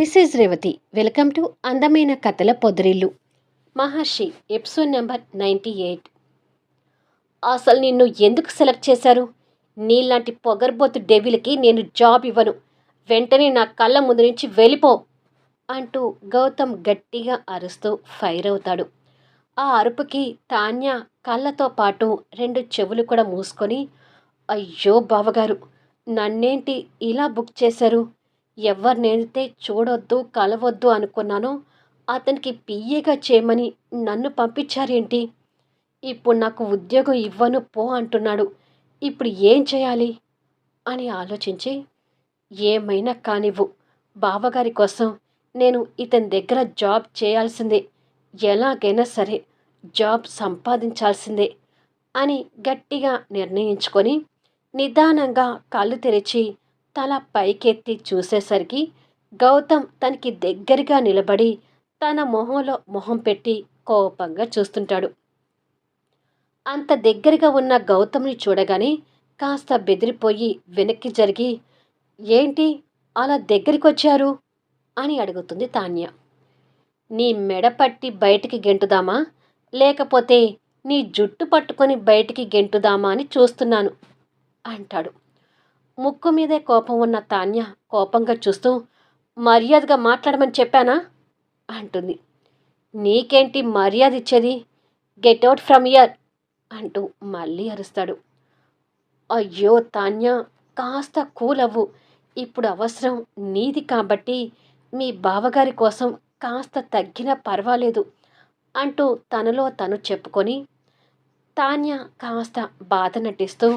This is Revathi welcome to అందమైన కథల పొదరిల్లు Maharshi episode number ninety eight అసలు నిన్ను ఎందుకు సెలెక్ట్ చేశారు? నీలాంటి పొగర్బోతు డెవిల్కి నేను జాబ్ ఇవ్వను. వెంటనే నా కళ్ళ ముందు నుంచి వెళ్ళిపో అంటూ గౌతమ్ గట్టిగా అరుస్తూ ఫైర్ అవుతాడు. ఆ అరుపుకి తాన్య కళ్ళతో పాటు రెండు చెవులు కూడా మూసుకొని అయ్యో బావగారు నన్నేంటి ఇలా బుక్ చేశారు? ఎవరినైతే చూడొద్దు కలవద్దు అనుకున్నానో అతనికి పియ్యగా చేయమని నన్ను పంపించారేంటి? ఇప్పుడు నాకు ఉద్యోగం ఇవ్వను పో అంటున్నాడు. ఇప్పుడు ఏం చేయాలి? అని ఆలోచించి ఏమైనా కానివ్వు. బావగారి కోసం నేను ఇతని దగ్గర జాబ్ చేయాల్సిందే. ఎలాగైనా సరే జాబ్ సంపాదించాల్సిందే అని గట్టిగా నిర్ణయించుకొని నిదానంగా కళ్ళు తెరిచి తల పైకెత్తి చూసేసరికి గౌతమ్ తనకి దగ్గరగా నిలబడి తన మొహంలో మొహం పెట్టి కోపంగా చూస్తుంటాడు. అంత దగ్గరగా ఉన్న గౌతమ్ని చూడగానే కాస్త బెదిరిపోయి వెనక్కి జరిగి ఏంటి? అలా దగ్గరికి వచ్చారు అని అడుగుతుంది తాన్య. నీ మెడ పట్టి బయటికి గెంటుదామా? లేకపోతే నీ జుట్టు పట్టుకొని బయటికి గెంటుదామా? అని చూస్తున్నాను అంటాడు. ముక్కు మీదే కోపం ఉన్న తాన్య కోపంగా చూస్తూ మర్యాదగా మాట్లాడమని చెప్పానా? అంటుంది. నీకేంటి మర్యాద ఇచ్చేది? గెట్ అవుట్ ఫ్రమ్ ఇయర్ అంటూ మళ్ళీ అరుస్తాడు. అయ్యో తాన్య కాస్త కూల్ అవ్వు ఇప్పుడు అవసరం నీది కాబట్టి మీ బావగారి కోసం కాస్త తగ్గినా పర్వాలేదు అంటూ తనలో తను చెప్పుకొని తాన్య కాస్త బాధ నటిస్తూ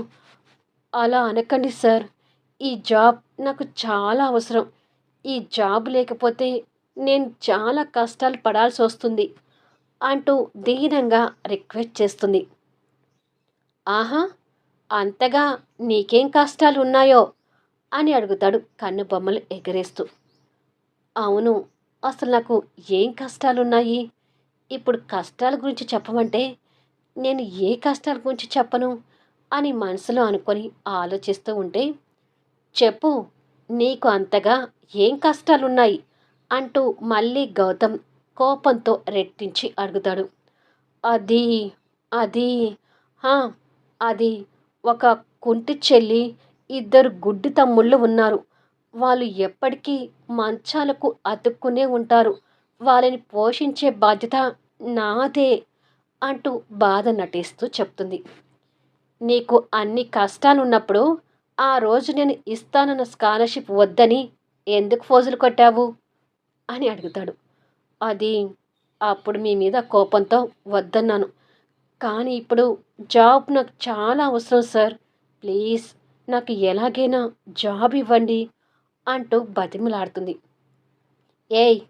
అలా అనకండి సార్. ఈ జాబ్ నాకు చాలా అవసరం. ఈ జాబ్ లేకపోతే నేను చాలా కష్టాలు పడాల్సి వస్తుంది అంటూ దీనంగా రిక్వెస్ట్ చేస్తుంది. ఆహా! అంతగా నీకేం కష్టాలు ఉన్నాయో? అని అడుగుతాడు కన్ను బొమ్మలు ఎగరేస్తూ. అవును అసలు నాకు ఏం కష్టాలున్నాయి ఇప్పుడు కష్టాల గురించి చెప్పమంటే నేను ఏ కష్టాల గురించి చెప్పను? అని మనసులో అనుకొని ఆలోచిస్తూ ఉంటే చెప్పు నీకు అంతగా ఏం కష్టాలున్నాయి? అంటూ మళ్ళీ గౌతమ్ కోపంతో రెట్టించి అడుగుతాడు. అది అది అది ఒక కుంటి చెల్లి ఇద్దరు గుడ్డి తమ్ముళ్ళు ఉన్నారు. వాళ్ళు ఎప్పటికీ మంచాలకు అతుక్కునే ఉంటారు. వాళ్ళని పోషించే బాధ్యత నాదే అంటూ బాధ నటిస్తూ చెప్తుంది. నీకు అన్ని కష్టాలున్నప్పుడు ఆ రోజు నేను ఇస్తానన్న స్కాలర్షిప్ వద్దని ఎందుకు ఫోజులు కొట్టావు? అని అడుగుతాడు. అది అప్పుడు మీ మీద కోపంతో వద్దన్నాను. కానీ ఇప్పుడు జాబ్ నాకు చాలా అవసరం సార్. ప్లీజ్ నాకు ఎలాగైనా జాబ్ ఇవ్వండి అంటూ బతిమలాడుతుంది. ఏయ్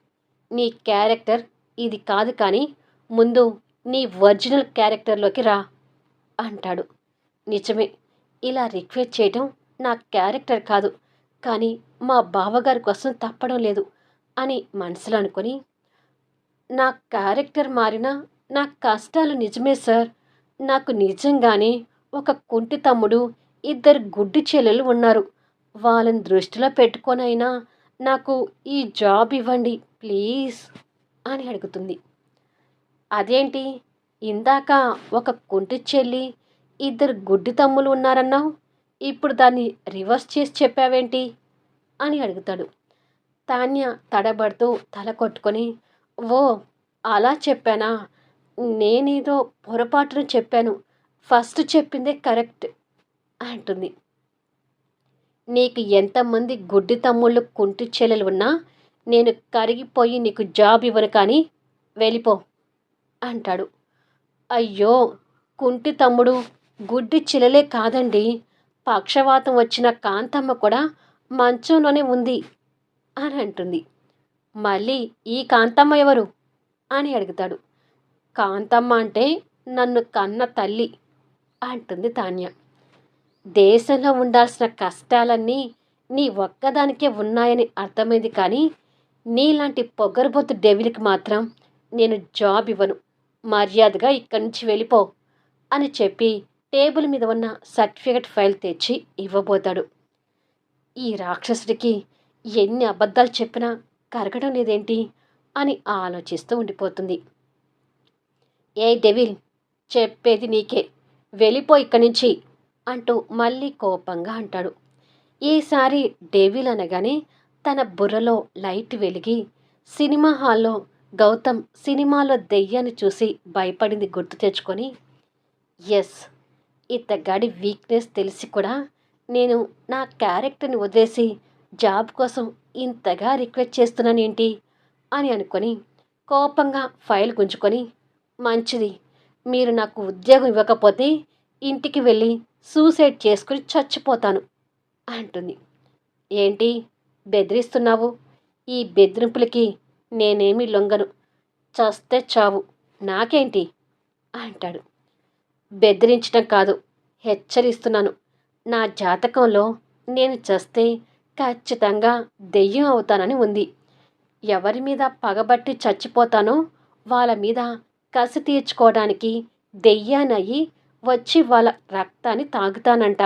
నీ క్యారెక్టర్ ఇది కాదు కానీ ముందు నీ ఒరిజినల్ క్యారెక్టర్లోకి రా అంటాడు. నిజమే. ఇలా రిక్వెస్ట్ చేయడం నా క్యారెక్టర్ కాదు. కానీ మా బావగారి కోసం తప్పడం లేదు అని మనసులో అనుకొని నా క్యారెక్టర్ మారినా నా కష్టాలు నిజమే సార్. నాకు నిజంగానే ఒక కుంటి తమ్ముడు ఇద్దరు గుడ్డి చెల్లెలు ఉన్నారు. వాళ్ళని దృష్టిలో పెట్టుకొనైనా నాకు ఈ జాబ్ ఇవ్వండి ప్లీజ్ అని అడుగుతుంది. అదేంటి? ఇందాక ఒక కుంటి చెల్లి ఇద్దరు గుడ్డి తమ్ములు ఉన్నారన్నావు ఇప్పుడు దాన్ని రివర్స్ చేసి చెప్పావేంటి? అని అడుగుతాడు. తాన్య తడబడుతూ తల కొట్టుకొని ఓ అలా చెప్పానా? నేనేదో పొరపాటును చెప్పాను. ఫస్ట్ చెప్పిందే కరెక్ట్ అంటుంది. నీకు ఎంతమంది గుడ్డి తమ్ముళ్ళు కుంటి చెల్లెలు ఉన్నా నేను కరిగిపోయి నీకు జాబ్ ఇవ్వను కానీ వెళ్ళిపో అంటాడు. అయ్యో కుంటి తమ్ముడు గుడ్డి చిలలే కాదండి. పక్షవాతం వచ్చిన కాంతమ్మ కూడా మంచంలోనే ఉంది అని అంటుంది. మళ్ళీ ఈ కాంతమ్మ ఎవరు? అని అడుగుతాడు. కాంతమ్మ అంటే నన్ను కన్న తల్లి అంటుంది తాన్య. దేశంలో ఉండాల్సిన కష్టాలన్నీ నీ ఒక్కదానికే ఉన్నాయని అర్థమైంది కానీ నీలాంటి పొగరబోతు డెవిల్కి మాత్రం నేను జాబ్ ఇవ్వను. మర్యాదగా ఇక్కడి నుంచి వెళ్ళిపో అని చెప్పి టేబుల్ మీద ఉన్న సర్టిఫికెట్ ఫైల్ తెచ్చి ఇవ్వబోతాడు. ఈ రాక్షసుడికి ఎన్ని అబద్ధాలు చెప్పినా కరగడం లేదేంటి అని ఆలోచిస్తూ ఉండిపోతుంది. ఏ డెవిల్ చెప్పేది నీకే వెళ్ళిపో ఇక్కడి నుంచి అంటూ మళ్ళీ కోపంగా అంటాడు. ఈసారి డెవిల్ అనగానే తన బుర్రలో లైట్ వెలిగి సినిమా హాల్లో గౌతమ్ సినిమాలో దెయ్యాన్ని చూసి భయపడింది గుర్తు తెచ్చుకొని ఎస్ ఇతగాడి వీక్నెస్ తెలిసి కూడా నేను నా క్యారెక్టర్ని వదిలేసి జాబ్ కోసం ఇంతగా రిక్వెస్ట్ చేస్తున్నానేంటి అని అనుకొని కోపంగా ఫైల్ గుంజుకొని మంచిది మీరు నాకు ఉద్యోగం ఇవ్వకపోతే ఇంటికి వెళ్ళి సూసైడ్ చేసుకుని చచ్చిపోతాను అంటుంది. ఏంటి బెదిరిస్తున్నావు? ఈ బెదిరింపులకి నేనేమి లొంగను. చస్తే చావు. నాకేంటి? అంటాడు. బెదిరించడం కాదు. హెచ్చరిస్తున్నాను. నా జాతకంలో నేను చస్తే ఖచ్చితంగా దెయ్యం అవుతానని ఉంది. ఎవరి మీద పగబట్టి చచ్చిపోతానో వాళ్ళ మీద కసి తీర్చుకోవడానికి దెయ్యానయ్యి వచ్చి వాళ్ళ రక్తాన్ని తాగుతానంట.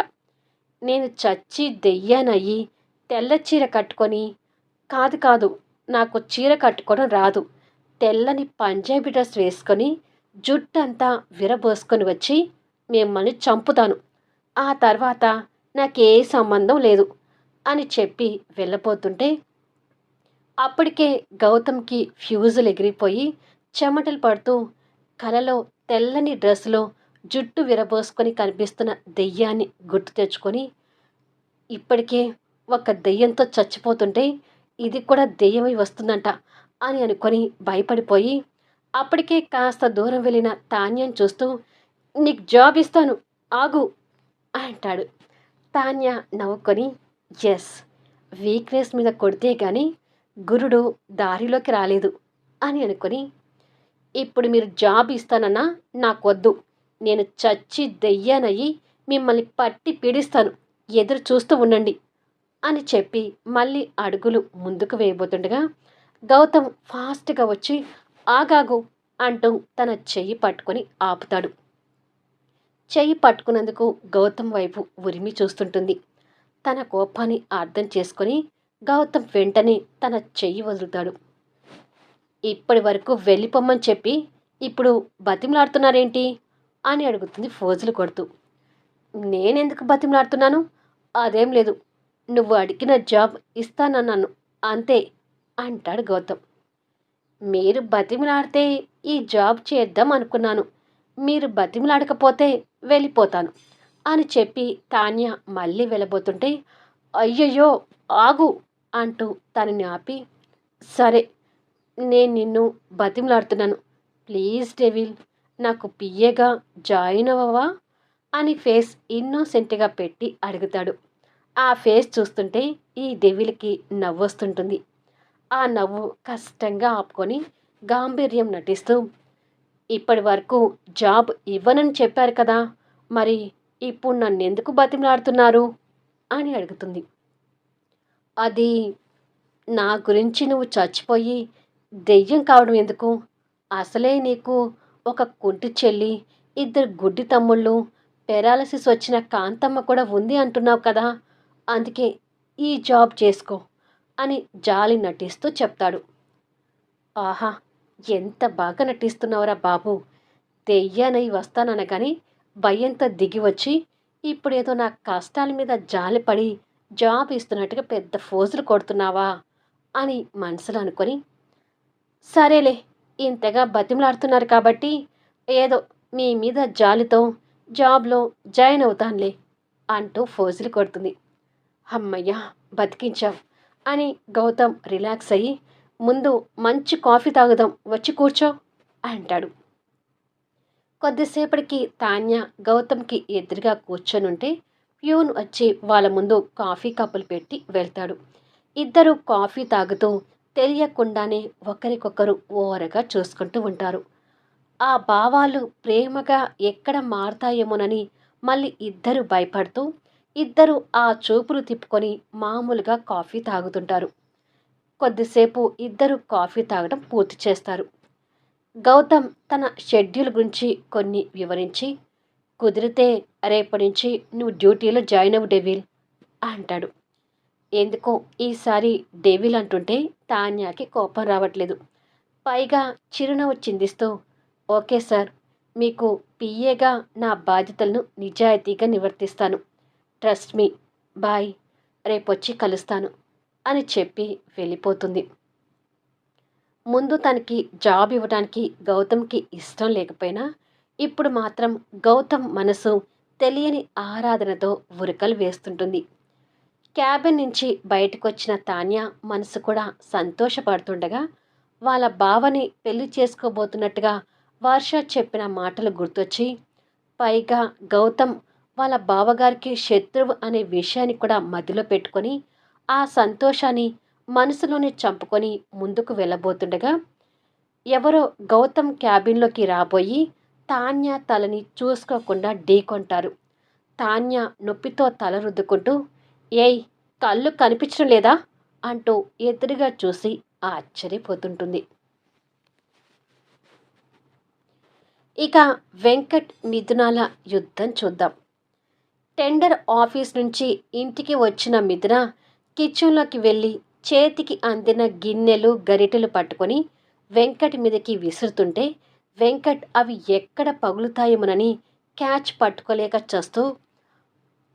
నేను చచ్చి దెయ్యానయ్యి తెల్ల చీర కట్టుకొని కాదు కాదు నాకు చీర కట్టుకోవడం రాదు. తెల్లని పంజాబీ డ్రెస్ వేసుకొని జుట్టంతా విరబోసుకొని వచ్చి మిమ్మల్ని చంపుతాను. ఆ తర్వాత నాకే సంబంధం లేదు అని చెప్పి వెళ్ళబోతుంటే అప్పటికే గౌతమ్కి ఫ్యూజులు ఎగిరిపోయి చెమటలు పడుతూ కలలో తెల్లని డ్రెస్లో జుట్టు విరబోసుకొని కనిపిస్తున్న దెయ్యాన్ని గుర్తు తెచ్చుకొని ఇప్పటికే ఒక దెయ్యంతో చచ్చిపోతుంటే ఇది కూడా దెయ్యమై వస్తుందంట అని అనుకొని భయపడిపోయి అప్పటికే కాస్త దూరం వెళ్ళిన తాన్యం చూస్తూ నీకు జాబ్ ఇస్తాను ఆగు అంటాడు. తాన్య నవ్వుకొని ఎస్ వీక్నెస్ మీద కొడితే కానీ గురుడు దారిలోకి రాలేదు అని అనుకొని ఇప్పుడు మీరు జాబ్ ఇస్తానన్నా నాకొద్దు నేను చచ్చి దెయ్యానయ్యి మిమ్మల్ని పట్టి పీడిస్తాను ఎదురు చూస్తూ ఉండండి అని చెప్పి మళ్ళీ అడుగులు ముందుకు వేయబోతుండగా గౌతమ్ ఫాస్ట్గా వచ్చి ఆగాగు అంటూ తన చెయ్యి పట్టుకొని ఆపుతాడు. చెయ్యి పట్టుకున్నందుకు గౌతమ్ వైపు ఉరిమి చూస్తుంటుంది. తన కోపాన్ని అర్థం చేసుకొని గౌతమ్ వెంటనే తన చెయ్యి వదులుతాడు. ఇప్పటి వరకు వెళ్ళిపోమ్మని చెప్పి ఇప్పుడు బతిమలాడుతున్నారేంటి? అని అడుగుతుంది ఫోజులు కొడుతూ. నేనెందుకు బతిమలాడుతున్నాను? అదేం లేదు. నువ్వు అడిగిన జాబ్ ఇస్తానన్నాను. అంతే అంటాడు గౌతమ్. మీరు బతిమలాడితే ఈ జాబ్ చేద్దాం అనుకున్నాను. మీరు బతిమలాడకపోతే వెళ్ళిపోతాను అని చెప్పి తాన్య మళ్ళీ వెళ్ళబోతుంటే అయ్యయ్యో ఆగు అంటూ తనని ఆపి సరే నేను నిన్ను బతిమలాడుతున్నాను. ప్లీజ్ డెవిల్ నాకు పియ్యగా జాయిన్ అవ్వవా అని ఫేస్ ఇన్నోసెంట్గా పెట్టి అడుగుతాడు. ఆ ఫేస్ చూస్తుంటే ఈ డెవిల్కి నవ్వొస్తుంటుంది. ఆ నవ్వు కష్టంగా ఆపుకొని గాంభీర్యం నటిస్తూ ఇప్పటి వరకు జాబ్ ఇవ్వనని చెప్పారు కదా మరి ఇప్పుడు నన్ను ఎందుకు బతిమలాడుతున్నారు? అని అడుగుతుంది. అది నా గురించి నువ్వు చచ్చిపోయి దెయ్యం కావడం ఎందుకు? అసలే నీకు ఒక కుంటి చెల్లి ఇద్దరు గుడ్డి తమ్ముళ్ళు పెరాలసిస్ వచ్చిన కాంతమ్మ కూడా ఉంది అంటున్నావు కదా అందుకే ఈ జాబ్ చేసుకో. అని జాలి నటిస్తూ చెప్తాడు. ఆహా ఎంత బాగా నటిస్తున్నావురా బాబు. దెయ్యానై వస్తాననగాని భయంతో దిగి వచ్చి ఇప్పుడేదో నా కష్టాల మీద జాలిపడి జాబ్ ఇస్తున్నట్టుగా పెద్ద ఫోజులు కొడుతున్నావా అని మనసులో అనుకొని సరేలే ఇంతగా బతిమలాడుతున్నారు కాబట్టి ఏదో మీ మీద జాలితో జాబ్లో జాయిన్ అవుతానులే అంటూ ఫోజులు కొడుతుంది. అమ్మయ్యా బతికించావు. అని గౌతమ్ రిలాక్స్ అయ్యి ముందు మంచి కాఫీ తాగుదాం వచ్చి కూర్చో అంటాడు. కొద్దిసేపటికి తాన్య గౌతమ్కి ఎదురుగా కూర్చొనుంటే ప్యూన్ వచ్చి వాళ్ళ ముందు కాఫీ కప్పులు పెట్టి వెళ్తాడు. ఇద్దరు కాఫీ తాగుతూ తెలియకుండానే ఒకరికొకరు ఓరగా చూసుకుంటూ ఉంటారు. ఆ భావాలు ప్రేమగా ఎక్కడ మారతాయేమోనని మళ్ళీ ఇద్దరు భయపడుతూ ఇద్దరు ఆ చూపులు తిప్పుకొని మామూలుగా కాఫీ తాగుతుంటారు. కొద్దిసేపు ఇద్దరు కాఫీ తాగడం పూర్తి చేస్తారు. గౌతమ్ తన షెడ్యూల్ గురించి కొన్ని వివరించి కుదిరితే రేపటి నుంచి నువ్వు డ్యూటీలో జాయిన్ అవ్వు డెవిల్ అంటాడు. ఎందుకో ఈసారి డెవిల్ అంటుంటే తాన్యాకి కోపం రావట్లేదు. పైగా చిరునవ్వు చిందిస్తూ ఓకే సార్ మీకు పిఏగా నా బాధ్యతలను నిజాయితీగా నివర్తిస్తాను. ట్రస్ట్ మీ బాయ్ రేపొచ్చి కలుస్తాను అని చెప్పి వెళ్ళిపోతుంది. ముందు తనకి జాబ్ ఇవ్వడానికి గౌతమ్కి ఇష్టం లేకపోయినా ఇప్పుడు మాత్రం గౌతమ్ మనసు తెలియని ఆరాధనతో ఉరకలు వేస్తుంటుంది. క్యాబిన్ నుంచి బయటకు వచ్చిన తాన్య మనసు కూడా సంతోషపడుతుండగా వాళ్ళ బావని పెళ్ళి చేసుకోబోతున్నట్టుగా వర్ష చెప్పిన మాటలు గుర్తొచ్చి పైగా గౌతమ్ వాళ్ళ బావగారికి శత్రువు అనే విషయాన్ని కూడా మదిలో పెట్టుకొని ఆ సంతోషాన్ని మనసులోనే చంపుకొని ముందుకు వెళ్ళబోతుండగా ఎవరో గౌతమ్ క్యాబిన్లోకి రాబోయి తాన్య తలని చూసుకోకుండా ఢీకొంటారు. తాన్య నొప్పితో తల రుద్దుకుంటూ ఏయ్ కళ్ళు కనిపించడం లేదా? అంటూ ఎదురుగా చూసి ఆశ్చర్యపోతుంటుంది. ఇక వెంకట్ మిథునాల యుద్ధం చూద్దాం. టెండర్ ఆఫీస్ నుంచి ఇంటికి వచ్చిన మిథున కిచెన్లోకి వెళ్ళి చేతికి అందిన గిన్నెలు గరిటెలు పట్టుకొని వెంకట్ మీదకి విసురుతుంటే వెంకట్ అవి ఎక్కడ పగులుతాయేమోనని క్యాచ్ పట్టుకోలేక చస్తూ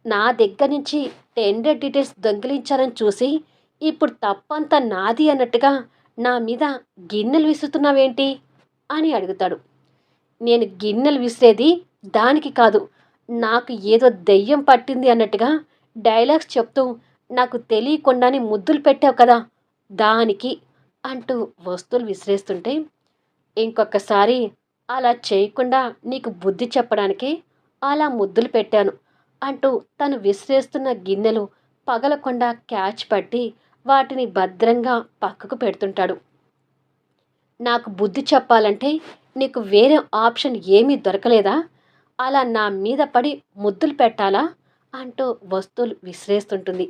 నా దగ్గర నుంచి టెండర్ డీటెయిల్స్ దొంగిలించారని చూసి ఇప్పుడు తప్పంతా నాది అన్నట్టుగా నా మీద గిన్నెలు విసురుతున్నావేంటి? అని అడుగుతాడు. నేను గిన్నెలు విసిరేది దానికి కాదు నాకు ఏదో దెయ్యం పట్టింది అన్నట్టుగా డైలాగ్స్ చెప్తూ నాకు తెలియకుండానే ముద్దులు పెట్టావు కదా దానికి అంటూ వస్తువులు విసిరేస్తుంటే ఇంకొకసారి అలా చేయకుండా నీకు బుద్ధి చెప్పడానికి అలా ముద్దులు పెట్టాను అంటూ తను విసిరేస్తున్న గిన్నెలు పగలకుండా క్యాచ్ పట్టి వాటిని భద్రంగా పక్కకు పెడుతుంటాడు. నాకు బుద్ధి చెప్పాలంటే నీకు వేరే ఆప్షన్ ఏమీ దొరకలేదా? అలా నా మీద పడి ముద్దులు పెట్టాలా అంటూ వస్తువులు విసిరేస్తుంటుంది.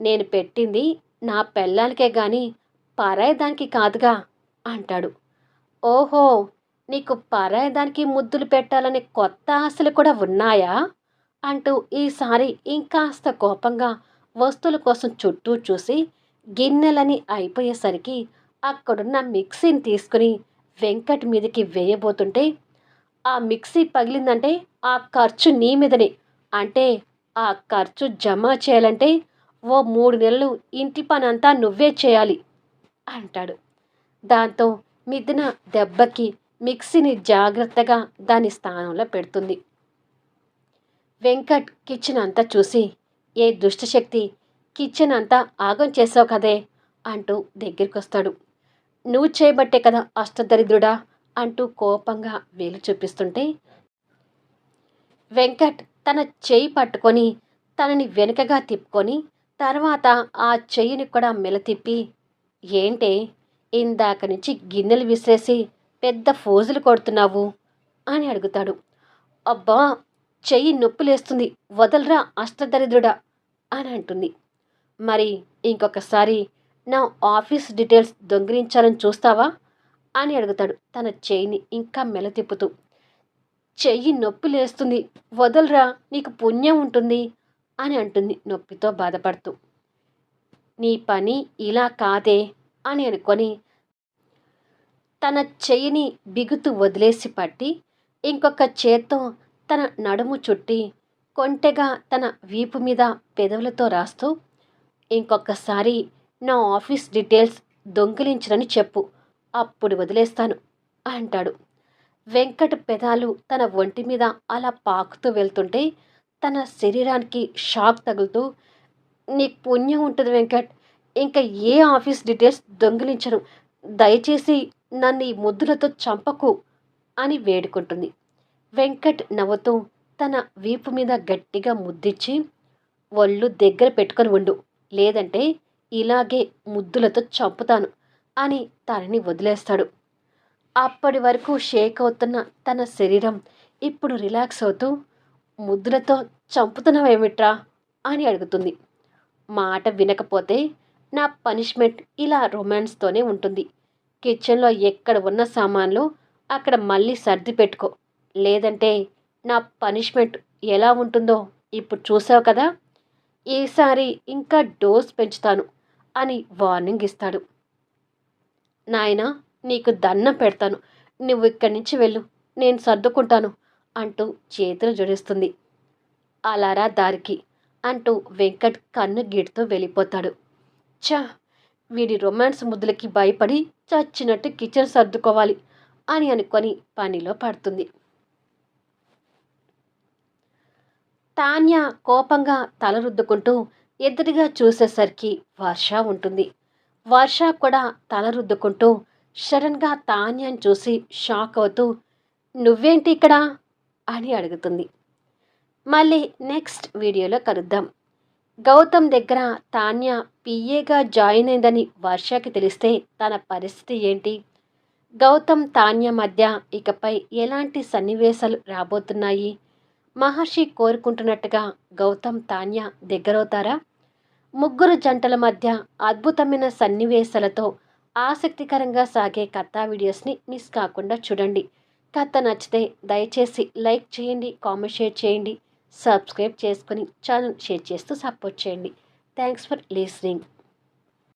నేను పెట్టింది నా పెళ్ళానికే గాని పరాయదానికి కాదుగా అంటాడు. ఓహో నీకు పరాయదానికి ముద్దులు పెట్టాలనే కొత్త ఆశలు కూడా ఉన్నాయా అంటూ ఈసారి ఇంకాస్త కోపంగా వస్తువుల కోసం చుట్టూ చూసి గిన్నెలని అయిపోయేసరికి అక్కడున్న మిక్సీని తీసుకుని వెంకట్ మీదకి వేయబోతుంటే ఆ మిక్సీ పగిలిందంటే ఆ ఖర్చు నీ మీదనే. అంటే ఆ ఖర్చు జమ చేయాలంటే ఓ మూడు నెలలు ఇంటి పని అంతా నువ్వే చేయాలి అంటాడు. దాంతో మిథున దెబ్బకి మిక్సీని జాగ్రత్తగా దాని స్థానంలో పెడుతుంది. వెంకట్ కిచెన్ అంతా చూసి ఏ దుష్టశక్తి కిచెన్ అంతా ఆగం చేసావు కదే అంటూ దగ్గరికి వస్తాడు నువ్వు చేయబట్టే కదా అష్టదరిద్రుడా అంటూ కోపంగా వేలు చూపిస్తుంటే వెంకట్ తన చెయ్యి పట్టుకొని తనని వెనుకగా తిప్పుకొని తర్వాత ఆ చెయ్యిని కూడా మెలతిప్పి ఏంటే ఇందాక నుంచి గిన్నెలు విసిరేసి పెద్ద ఫోజులు కొడుతున్నావు? అని అడుగుతాడు. అబ్బా చెయ్యి నొప్పులేస్తుంది వదలరా అష్టదరిద్రుడా? అని అంటుంది. మరి ఇంకొకసారి నా ఆఫీస్ డీటెయిల్స్ దొంగిలించాలని చూస్తావా? అని అడుగుతాడు. తన చెయ్యిని ఇంకా మెలతిప్పుతూ. చెయ్యి నొప్పి లేస్తుంది. వదలరా నీకు పుణ్యం ఉంటుంది అని అంటుంది నొప్పితో బాధపడుతూ. నీ పని ఇలా కాదే అని అనుకొని తన చెయ్యిని బిగుతూ వదిలేసి పట్టి ఇంకొక చేత్తో తన నడుము చుట్టి కొంటెగా తన వీపు మీద పెదవులతో రాస్తూ ఇంకొకసారి నా ఆఫీస్ డీటెయిల్స్ దొంగిలించరని చెప్పు. అప్పుడు వదిలేస్తాను అంటాడు. వెంకట్ పెదాలు తన ఒంటి మీద అలా పాకుతూ వెళ్తుంటే తన శరీరానికి షాక్ తగులుతూ నీకు పుణ్యం ఉంటుంది వెంకట్ ఇంకా ఏ ఆఫీస్ డీటెయిల్స్ దొంగిలించను దయచేసి నన్ను ఈ ముద్దులతో చంపకు అని వేడుకుంటుంది. వెంకట్ నవ్వుతూ తన వీపు మీద గట్టిగా ముద్దిచ్చి ఒళ్ళు దగ్గర పెట్టుకొని ఉండు లేదంటే ఇలాగే ముద్దులతో చంపుతాను. అని తనని వదిలేస్తాడు. అప్పటి వరకు షేక్ అవుతున్న తన శరీరం ఇప్పుడు రిలాక్స్ అవుతూ ముద్రతో చంపుతున్నావేమిట్రా? అని అడుగుతుంది. మాట వినకపోతే నా పనిష్మెంట్ ఇలా రొమాన్స్తోనే ఉంటుంది. కిచెన్లో ఎక్కడ ఉన్న సామాన్లు అక్కడ మళ్ళీ సర్ది పెట్టుకో. లేదంటే నా పనిష్మెంట్ ఎలా ఉంటుందో ఇప్పుడు చూసావు కదా? ఈసారి ఇంకా డోస్ పెంచుతాను అని వార్నింగ్ ఇస్తాడు. నాయనా నీకు దండం పెడతాను. నువ్వు ఇక్కడి నుంచి వెళ్ళు. నేను సర్దుకుంటాను అంటూ చేతులు జోడిస్తుంది. అలారా దారికి అంటూ వెంకట్ కన్ను గీటుతో వెళ్ళిపోతాడు. చ వీడి రొమాన్స్ ముద్దులకి భయపడి చచ్చినట్టు కిచెన్ సర్దుకోవాలి అని అనుకొని పనిలో పడుతుంది. తాన్య కోపంగా తల రుద్దుకుంటూ ఎదురుగా చూసేసరికి వర్ష ఉంటుంది. వర్ష కూడా తల రుద్దుకుంటూ సడన్గా తాన్యాన్ని చూసి షాక్ అవుతూ నువ్వేంటి ఇక్కడ? అని అడుగుతుంది. మళ్ళీ నెక్స్ట్ వీడియోలో కలుద్దాం. గౌతమ్ దగ్గర తాన్య పిఏగా జాయిన్ అయిందని వర్షకి తెలిస్తే తన పరిస్థితి ఏంటి? గౌతమ్ తాన్య మధ్య ఇకపై ఎలాంటి సన్నివేశాలు రాబోతున్నాయి? మహర్షి కోరుకుంటున్నట్టుగా గౌతమ్ తాన్య దగ్గరవుతారా? ముగ్గురు జంటల మధ్య అద్భుతమైన సన్నివేశాలతో ఆసక్తికరంగా సాగే కథా వీడియోస్ని మిస్ కాకుండా చూడండి. కథ నచ్చితే దయచేసి లైక్ చేయండి కామెంట్ షేర్ చేయండి సబ్స్క్రైబ్ చేసుకొని ఛానల్ షేర్ చేస్తూ సపోర్ట్ చేయండి. Thanks for listening.